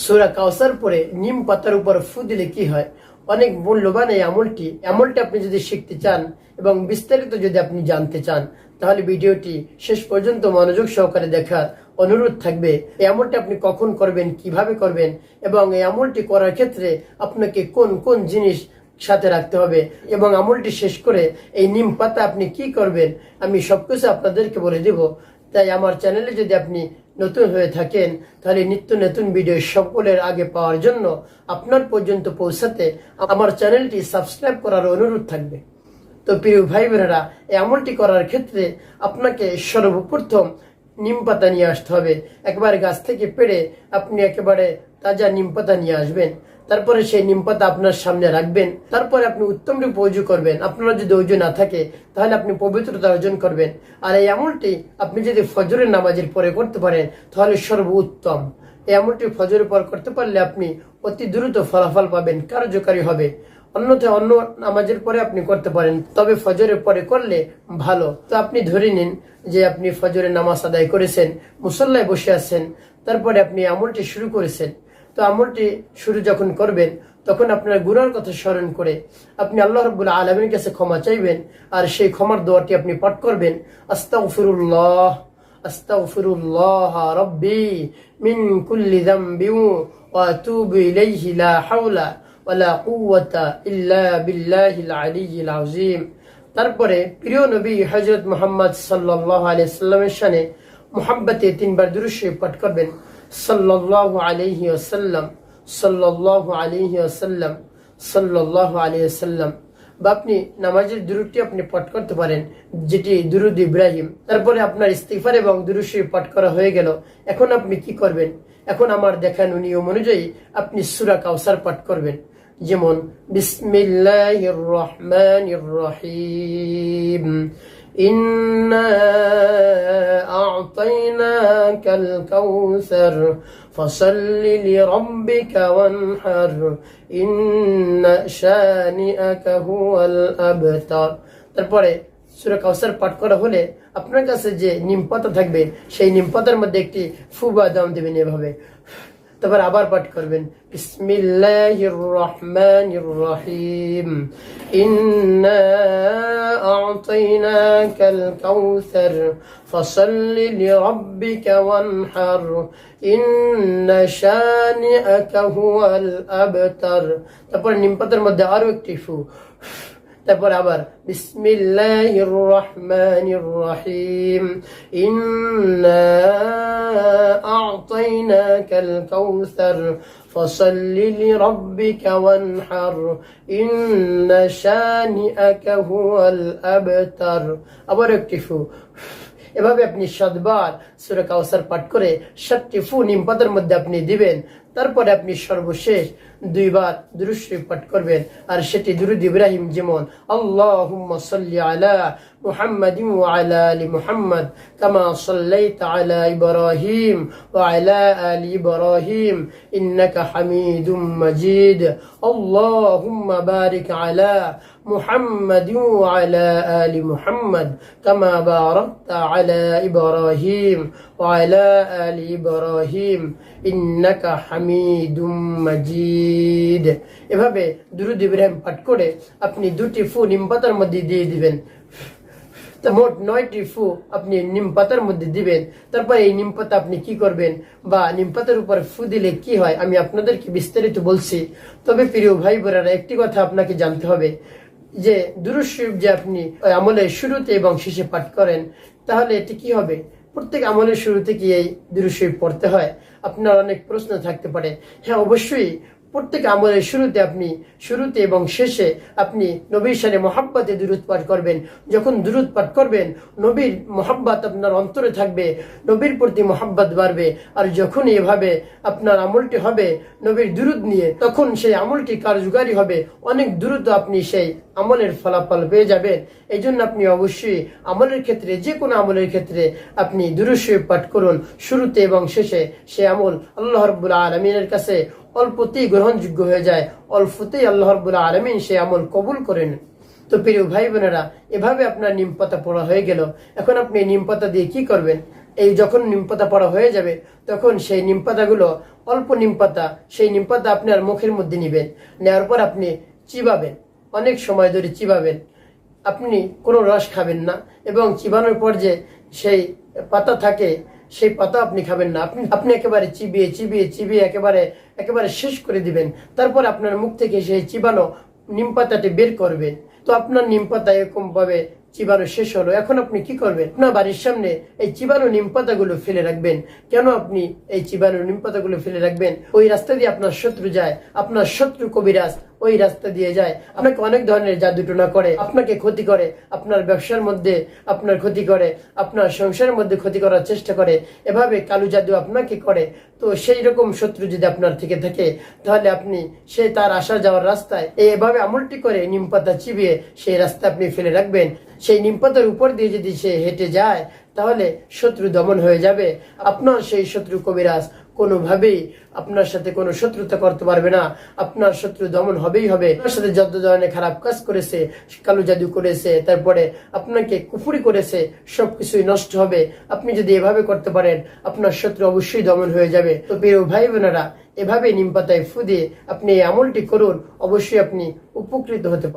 সুরা কাউসার পরে নিম পাতার উপর ফু দিলে কি হয়? অনেক মূল্যবান এই আমলটি আমলটি আপনি যদি শিখতে চান এবং বিস্তারিত যদি আপনি জানতে চান, তাহলে ভিডিওটি শেষ পর্যন্ত মনোযোগ সহকারে দেখার অনুরোধ থাকবে। এই আমলটি আপনি কখন করবেন, কীভাবে করবেন এবং এই আমলটি করার ক্ষেত্রে আপনাকে কোন কোন জিনিস সাথে রাখতে হবে এবং আমলটি শেষ করে এই নিম পাতা আপনি কি করবেন, আমি সবকিছু আপনাদেরকে বলে দেব। তাই আমার চ্যানেলে যদি আপনি নতুন হয়ে থাকেন, তাহলে নিত্য নতুন ভিডিও সকলের আগে পাওয়ার জন্য আপনার পর্যন্ত পৌঁছাতে আমার চ্যানেলটি সাবস্ক্রাইব করার অনুরোধ থাকবে। তো প্রিয় ভাই বোনেরা এই আমলটি করার ক্ষেত্রে আপনাকে সর্বপ্রথম নিম পাতা নিয়ে আসতে হবে। একবার গাছ থেকে পেড়ে আপনি একেবারে তাজা নিম পাতা নিয়ে আসবেন। তারপরে সেই নিম পাতা আপনার সামনে রাখবেন। তারপরে আপনি উত্তম রূপে অজু করবেন। আপনার যদি অজু না থাকে, তাহলে আপনি পবিত্রতা অর্জন করবেন। আর এই আমলটি আপনি যদি ফজরের নামাজের পরে করতে পারেন, তাহলে সর্বোত্তম। এই আমলটি ফজরের পর করতে পারলে আপনি অতি দ্রুত ফলাফল পাবেন, কার্যকারী হবে। অন্যথায় অন্য নামাজের পরে আপনি করতে পারেন, তবে ফজরের পরে করলে ভালো। তো আপনি ধরে নিন যে আপনি ফজরের নামাজ আদায় করেছেন, মুসল্লায় বসে আছেন, তারপরে আপনি আমলটি শুরু করেছেন। তো আমলটি শুরু যখন করবেন, তখন আপনার গুনার কথা স্মরণ করে আপনি আল্লাহ রব্বুল আলমীর কাছে ক্ষমা চাইবেন আর সেই ক্ষমার দোয়াটি আপনি পাঠ করবেন আলিয়্যিল আযীম। তারপরে প্রিয় নবী হযরত মুহাম্মদ সাল্লাল্লাহু আলাইহি সাল্লামের শানে মুহাব্বতে তিনবার দুরূদ শরীফ পাঠ করবেন। সাল্লাহ আলহি আসাল্লাম সাল্লাহ আলহি আসাল্লাম সাল্লাহ আলহি আসাল্লাম বা আপনি নামাজের দুরুদটি আপনি পাঠ করতে পারেন, যেটি দুরুদ ইব্রাহিম। তারপরে আপনার ইস্তিফার এবং দুরুশ্রী পাঠ করা হয়ে গেল। এখন আপনি কি করবেন? এখন আমার দেখানো নিয়ম অনুযায়ী আপনি সুরা কাউসার পাঠ করবেন। যেমন, বিসমিল্লাহির রহমানির রহিম। ইন্না أعطيناك الكوثر فصل لربك وانحر إن شانئك هو الأبتر তারপরে সুরা কাউসার পাঠ করা হলে আপনার কাছে যে নিম পাতা থাকবে সেই নিম পাতার মধ্যে একটি ফুবা দাম দেবেন এভাবে তারপর আবার পাঠ করবেন বিসমিল্লাহির রহমানির রহিম ইন্না আ'তাইনাকাল কাউসার ফসল্লি লিরাব্বিকা ওয়ানহার ইন্না শানিআকা হুয়াল আবতার তারপর নিম পাতার মধ্যে আরো একটি ফু তারপর আবার বিসমিল্লাহির রহমানির রহিম ইন্না আ'তাইনাকাল কাউসার فصل لربك وانحر إن شانئك هو الأبتر আবার একটি ফু এভাবে আপনি সাতবার সুরে কাউসার পাঠ করে সাতটি ফু নিম পাতার মধ্যে আপনি দিবেন। তারপরে আপনি সর্বশেষ দুইবার দুরুশ্রী পাঠ করবেন। আর সেটি দুরুদ ইব্রাহিম যেমন, আল্লাহুম্মা সাল্লি আলা মুহাম্মাদিন ওয়া আলা আলি মুহাম্মদ কামা সাল্লাইতা আলা ইব্রাহিম ওয়া আলা আলি ইব্রাহিম ইন্নাকা হামিদুম মাজিদ। আল্লাহুম্মা বারিক আলা মুহাম্মাদিন ওয়া আলা আলি মুহাম্মদ কামা বারাকতা আলা ইব্রাহিম ওয়া আলা আলি ইব্রাহিম ইন্নাকা হামিদ হামিদুম মজিদ। এভাবে দুরুদ ইব্রাহিম পাঠ করে আপনি দুটি ফু নিম পাতার মধ্যে দিয়ে দিবেন। মোট নয়টি ফু আপনি নিম পাতার মধ্যে দিবেন। তারপর এই নিম পাতা আপনি কি করবেন বা নিম পাতার উপর ফু দিলে কি হয় আমি আপনাদেরকে বিস্তারিত বলছি। তবে প্রিয় ভাই বোনেরা, একটি কথা আপনাকে জানতে হবে যে দুরুদ যে আপনি আমলের শুরুতে এবং শেষে পাঠ করেন, তাহলে এটি কি হবে? প্রত্যেক আমলের শুরুতে কি এই দুরুদ পড়তে হয়? আপনার অনেক প্রশ্ন থাকতে পারে। হ্যাঁ অবশ্যই। প্রত্যেক আমলের শুরুতে আপনি, শুরুতে এবং শেষে আপনি নবীর সানে মহাব্বাতে দূরত পাঠ করবেন। যখন দূরত পাঠ করবেন, নবীর মহাব্বাত আপনার অন্তরে থাকবে, নবীর প্রতি মহাব্বাত বাড়বে। আর যখন এভাবে আপনার আমলটি হবে, নবীর দূরত নিয়ে, তখন সেই আমলটি কার্যকারী হবে। অনেক দ্রুত আপনি সেই আমলের ফলাফল পেয়ে যাবেন। এই জন্য আপনি অবশ্যই আমলের ক্ষেত্রে, যে কোনো আমলের ক্ষেত্রে আপনি দুরুশরীফ পাঠ করুন। শুরুতে এবং শেষে সে আমল আল্লাহ রব্বুল আলমিনের কাছে অল্পতেই গ্রহণযোগ্য হয়ে যায়। অল্পতেই আল্লাহ রব্বুল্লাহ আলমিন সে আমল কবুল করেন। তো প্রিয় ভাই বোনেরা এভাবে আপনার নিম পাতা পড়া হয়ে গেল। এখন আপনি নিম পাতা দিয়ে কি করবেন? এই যখন নিম পাতা পড়া হয়ে যাবে, তখন সেই নিম পাতাগুলো, অল্প নিম পাতা, সেই নিম পাতা আপনার মুখের মধ্যে নেবেন। নেওয়ার পর আপনি চিবাবেন। অনেক সময় ধরে চিবাবেন। আপনি কোনো রস খাবেন না। এবং চিবানোর পর যে সেই পাতা থাকে সেই পাতা আপনি খাবেন না। আপনি আপনি একেবারে চিবিয়ে চিবিয়ে চিবিয়ে একেবারে একেবারে শেষ করে দিবেন। তারপর আপনার মুখ থেকে সেই চিবানো নিম পাতাটি বের করবেন। তো আপনার নিম পাতা এরকম ভাবে চিবানো শেষ হলো। এখন আপনি কি করবেন? আপনার বাড়ির সামনে এই চিবানো নিম পাতাগুলো ফেলে রাখবেন। কেন আপনি এই চিবানো নিম পাতাগুলো ফেলে রাখবেন? ওই রাস্তা দিয়ে আপনার শত্রু যায়। আপনার শত্রু কবিরাজ ওই রাস্তা দিয়ে যায়। আপনাকে অনেক ধরনের জাদুটনা করে, আপনাকে ক্ষতি করে, আপনার ব্যবসার মধ্যে আপনার ক্ষতি করে, আপনার সংসারের মধ্যে ক্ষতি করার চেষ্টা করে। এভাবে কালু জাদু আপনাকে করে। তো সেই রকম শত্রু যদি আপনার থেকে থাকে, তাহলে আপনি সে তার আসা যাওয়ার রাস্তায় এভাবে আমলটি করে নিম পাতা চিবিয়ে সেই রাস্তা আপনি ফেলে রাখবেন। সেই নিম পাতার উপর দিয়ে যদি সে হেঁটে যায় তাহলে শত্রু দমন হয়ে যাবে। আপনার সেই শত্রু কবিরাজ কোনোভাবেই আপনার সাথে কোনো শত্রুতা করতে পারবে না। আপনার শত্রু দমন হবেই হবে। আপনার সাথে যত ধরনের খারাপ কাজ করেছে, কালো জাদু করেছে, তারপরে আপনাকে কুফুরি করেছে, সবকিছুই নষ্ট হবে। আপনি যদি এভাবে করতে পারেন, আপনার শত্রু অবশ্যই দমন হয়ে যাবে। তো প্রিয় ভাই বোনেরা এভাবে নিম পাতায় ফু দিয়ে আপনি এই আমলটি করুন। অবশ্যই আপনি উপকৃত হতে